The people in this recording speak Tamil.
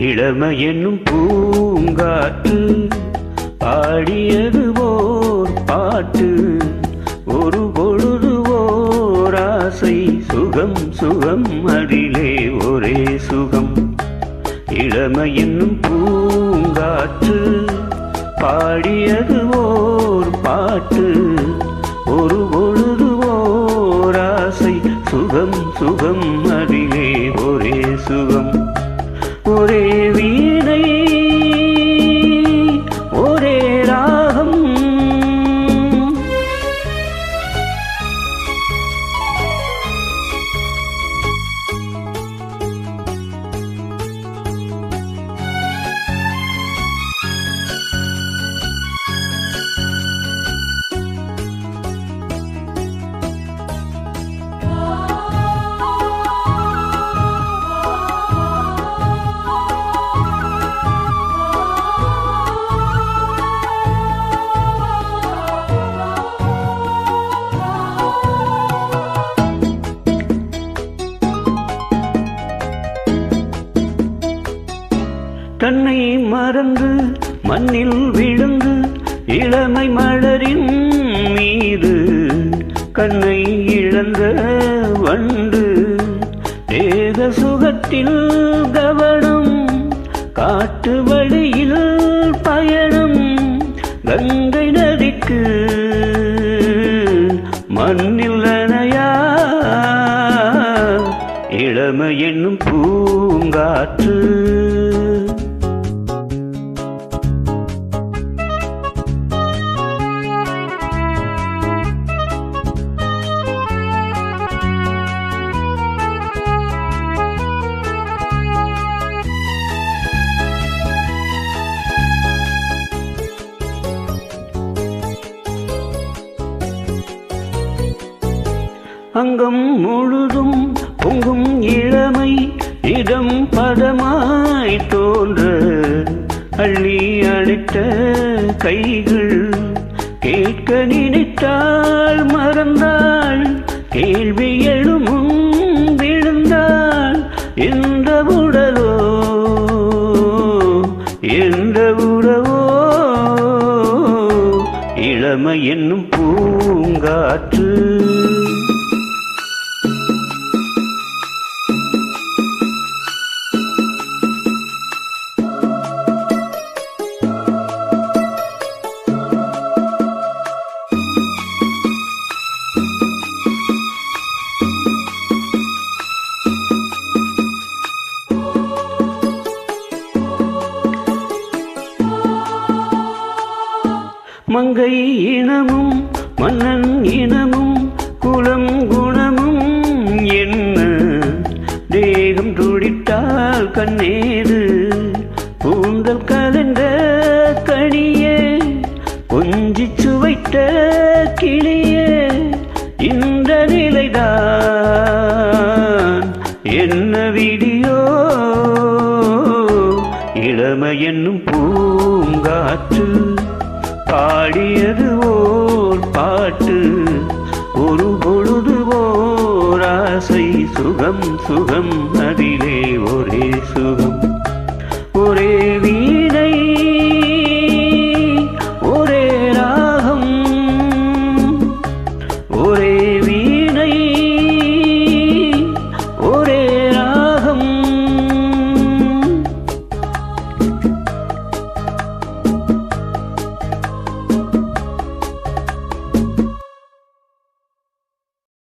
இளமை என்னும் பூங்காற்று ஆடியது ஓர் பாட்டு ஒரு பொழுது ஓராசை சுகம் சுகம் அதிலே ஒரே சுகம். இளமை என்னும் பூங்காற்று பாடியது ஓர் பாட்டு ஒரு பொழுது ஓராசை சுகம் சுகம் அறி தன்னை மறந்து மண்ணில் விழுந்து இளமை மலரின் மீது கண்ணை இழந்த வண்டு வேத சுகத்தில் கவனம் காட்டு வழியில் பயணம் கங்கை நதிக்கு மண்ணில் நனையா? இளமை என்னும் பூங்காற்று அங்கம் முழுதும் பொங்கும் இளமை இடம் பதமாய் தோன்ற அள்ளி அழைத்த கைகள். கேட்க நினைத்தாள் மறந்தாள் கேள்வி எழுமும் விழுந்தாள். எந்த உடலோ எந்த உறவோ இளமை என்னும் பூங்காற்று மங்கை இனமும் மன்னன் இனமும் குலம் குணமும் என்ன? தேகம் துடித்தால் கண்ணேது பூந்தல் கலந்த கனியே கொஞ்சி சுவைத்த கிளியே இந்த நிலைதான் என்ன விடியோ? இளமை என்னும் பூங்காற்று பாடியது ஓர் பாட்டு. ஒரு பொழுது ஓர் ஆசை சுகம் சுகம் அதிலே.